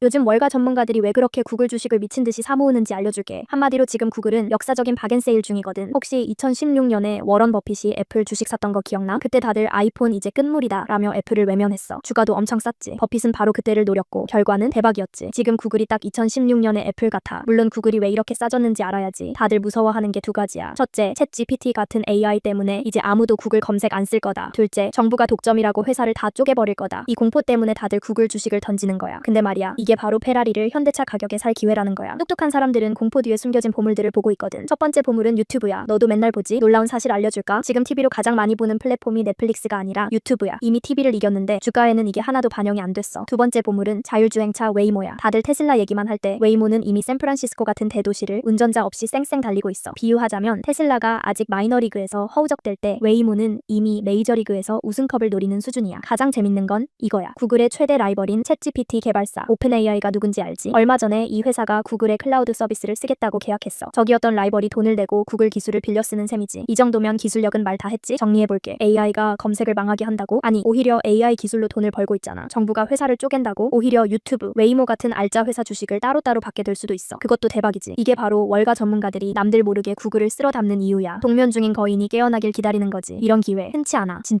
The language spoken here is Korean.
요즘 월가 전문가들이 왜 그렇게 구글 주식을 미친 듯이 사모으는지 알려줄게. 한마디로 지금 구글은 역사적인 박앤세일 중이거든. 혹시 2016년에 워런 버핏이 애플 주식 샀던 거 기억나? 그때 다들 아이폰 이제 끝물이다 라며 애플을 외면했어. 주가도 엄청 쌌지. 버핏은 바로 그때를 노렸고 결과는 대박이었지. 지금 구글이 딱 2016년의 애플 같아. 물론 구글이 왜 이렇게 싸졌는지 알아야지. 다들 무서워하는 게 두 가지야. 첫째, 챗 GPT 같은 AI 때문에 이제 아무도 구글 검색 안 쓸 거다. 둘째, 정부가 독점이라고 회사를 다 쪼개버릴 거다. 이 공포 때문에 다들 구글 주식을 던지는 거야. 근데 말이야, 이게 바로 페라리를 현대차 가격에 살 기회라는 거야. 똑똑한 사람들은 공포 뒤에 숨겨진 보물들을 보고 있거든. 첫 번째 보물은 유튜브야. 너도 맨날 보지? 놀라운 사실 알려줄까? 지금 TV로 가장 많이 보는 플랫폼이 넷플릭스가 아니라 유튜브야. 이미 TV를 이겼는데 주가에는 이게 하나도 반영이 안 됐어. 두 번째 보물은 자율주행차 웨이모야. 다들 테슬라 얘기만 할 때 웨이모는 이미 샌프란시스코 같은 대도시를 운전자 없이 쌩쌩 달리고 있어. 비유하자면 테슬라가 아직 마이너리그에서 허우적될 때 웨이모는 이미 메이저리그에서 우승컵을 노리는 수준이야. 가장 재밌는 건 이거야. 구글의 최대 라이벌인 챗GPT 개발사 오픈 AI가 누군지 알지? 얼마 전에 이 회사가 구글의 클라우드 서비스를 쓰겠다고 계약했어. 저기였던 라이벌이 돈을 내고 구글 기술을 빌려 쓰는 셈이지. 이 정도면 기술력은 말 다 했지? 정리해볼게. AI가 검색을 망하게 한다고? 아니, 오히려 AI 기술로 돈을 벌고 있잖아. 정부가 회사를 쪼갠다고? 오히려 유튜브, 웨이모 같은 알짜 회사 주식을 따로따로 받게 될 수도 있어. 그것도 대박이지. 이게 바로 월가 전문가들이 남들 모르게 구글을 쓸어 담는 이유야. 동면 중인 거인이 깨어나길 기다리는 거지. 이런 기회 흔치 않아. 진짜로.